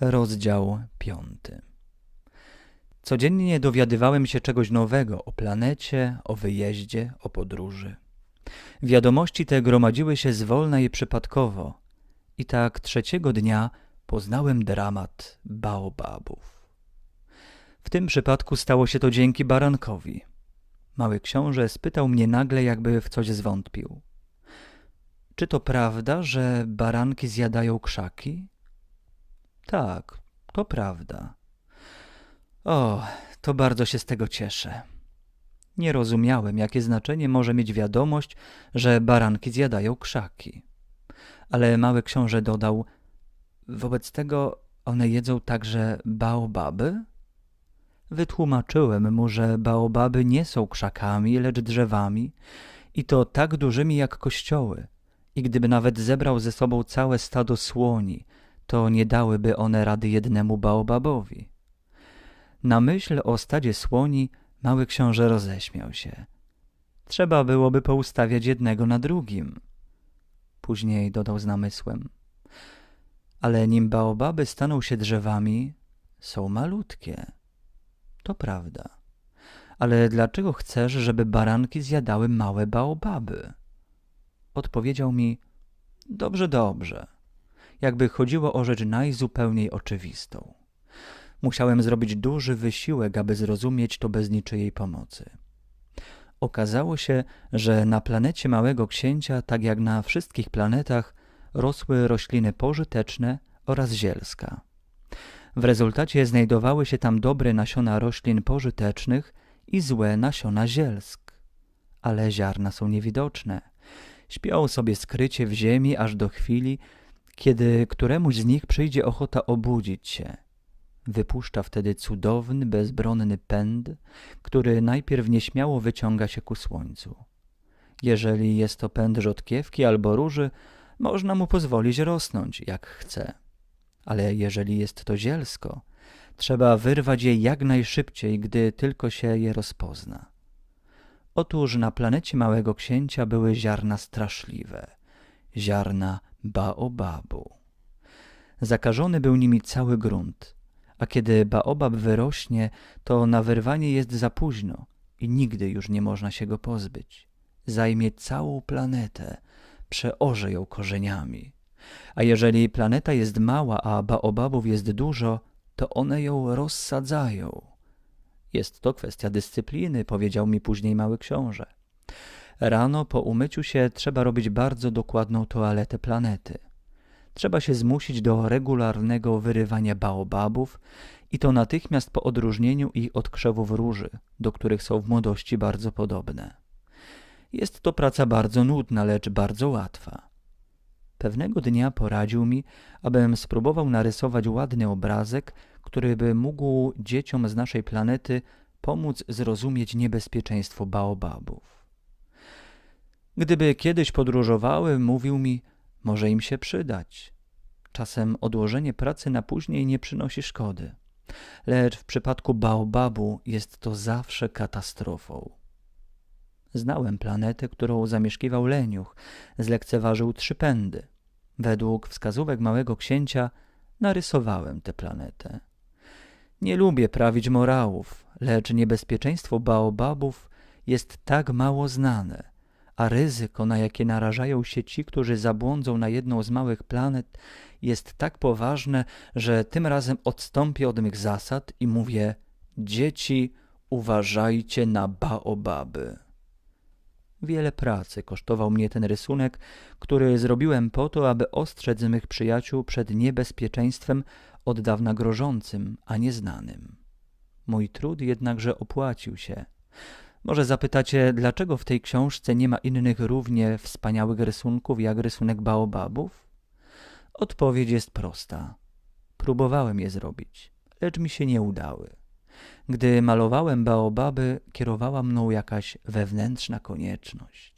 Rozdział piąty. Codziennie dowiadywałem się czegoś nowego o planecie, o wyjeździe, o podróży. Wiadomości te gromadziły się zwolna i przypadkowo. I tak trzeciego dnia poznałem dramat baobabów. W tym przypadku stało się to dzięki barankowi. Mały książę spytał mnie nagle, jakby w coś zwątpił. Czy to prawda, że baranki zjadają krzaki? Tak, to prawda. O, to bardzo się z tego cieszę. Nie rozumiałem, jakie znaczenie może mieć wiadomość, że baranki zjadają krzaki. Ale mały książę dodał, wobec tego one jedzą także baobaby? Wytłumaczyłem mu, że baobaby nie są krzakami, lecz drzewami i to tak dużymi jak kościoły. I gdyby nawet zebrał ze sobą całe stado słoni, to nie dałyby one rady jednemu baobabowi. Na myśl o stadzie słoni mały książę roześmiał się. Trzeba byłoby poustawiać jednego na drugim. Później dodał z namysłem. Ale nim baobaby staną się drzewami, są malutkie. To prawda. Ale dlaczego chcesz, żeby baranki zjadały małe baobaby? Odpowiedział mi, dobrze, dobrze jakby chodziło o rzecz najzupełniej oczywistą. Musiałem zrobić duży wysiłek, aby zrozumieć to bez niczyjej pomocy. Okazało się, że na planecie Małego Księcia, tak jak na wszystkich planetach, rosły rośliny pożyteczne oraz zielska. W rezultacie znajdowały się tam dobre nasiona roślin pożytecznych i złe nasiona zielsk. Ale ziarna są niewidoczne. Śpią sobie skrycie w ziemi aż do chwili, kiedy któremuś z nich przyjdzie ochota obudzić się, wypuszcza wtedy cudowny, bezbronny pęd, który najpierw nieśmiało wyciąga się ku słońcu. Jeżeli jest to pęd rzodkiewki albo róży, można mu pozwolić rosnąć, jak chce. Ale jeżeli jest to zielsko, trzeba wyrwać je jak najszybciej, gdy tylko się je rozpozna. Otóż na planecie Małego Księcia były ziarna straszliwe, ziarna baobabu. Zakażony był nimi cały grunt, a kiedy baobab wyrośnie, to na wyrwanie jest za późno i nigdy już nie można się go pozbyć. Zajmie całą planetę, przeorze ją korzeniami. A jeżeli planeta jest mała, a baobabów jest dużo, to one ją rozsadzają. Jest to kwestia dyscypliny, powiedział mi później mały książę. Rano po umyciu się trzeba robić bardzo dokładną toaletę planety. Trzeba się zmusić do regularnego wyrywania baobabów i to natychmiast po odróżnieniu ich od krzewów róży, do których są w młodości bardzo podobne. Jest to praca bardzo nudna, lecz bardzo łatwa. Pewnego dnia poradził mi, abym spróbował narysować ładny obrazek, który by mógł dzieciom z naszej planety pomóc zrozumieć niebezpieczeństwo baobabów. Gdyby kiedyś podróżowały, mówił mi, może im się przydać. Czasem odłożenie pracy na później nie przynosi szkody, lecz w przypadku baobabu jest to zawsze katastrofą. Znałem planetę, którą zamieszkiwał leniuch, zlekceważył trzy pędy. Według wskazówek małego księcia narysowałem tę planetę. Nie lubię prawić morałów, lecz niebezpieczeństwo baobabów jest tak mało znane – a ryzyko, na jakie narażają się ci, którzy zabłądzą na jedną z małych planet, jest tak poważne, że tym razem odstąpię od mych zasad i mówię: Dzieci, uważajcie na baobaby. Wiele pracy kosztował mnie ten rysunek, który zrobiłem po to, aby ostrzec mych przyjaciół przed niebezpieczeństwem od dawna grożącym, a nieznanym. Mój trud jednakże opłacił się. Może zapytacie, dlaczego w tej książce nie ma innych równie wspaniałych rysunków jak rysunek baobabów? Odpowiedź jest prosta. Próbowałem je zrobić, lecz mi się nie udały. Gdy malowałem baobaby, kierowała mną jakaś wewnętrzna konieczność.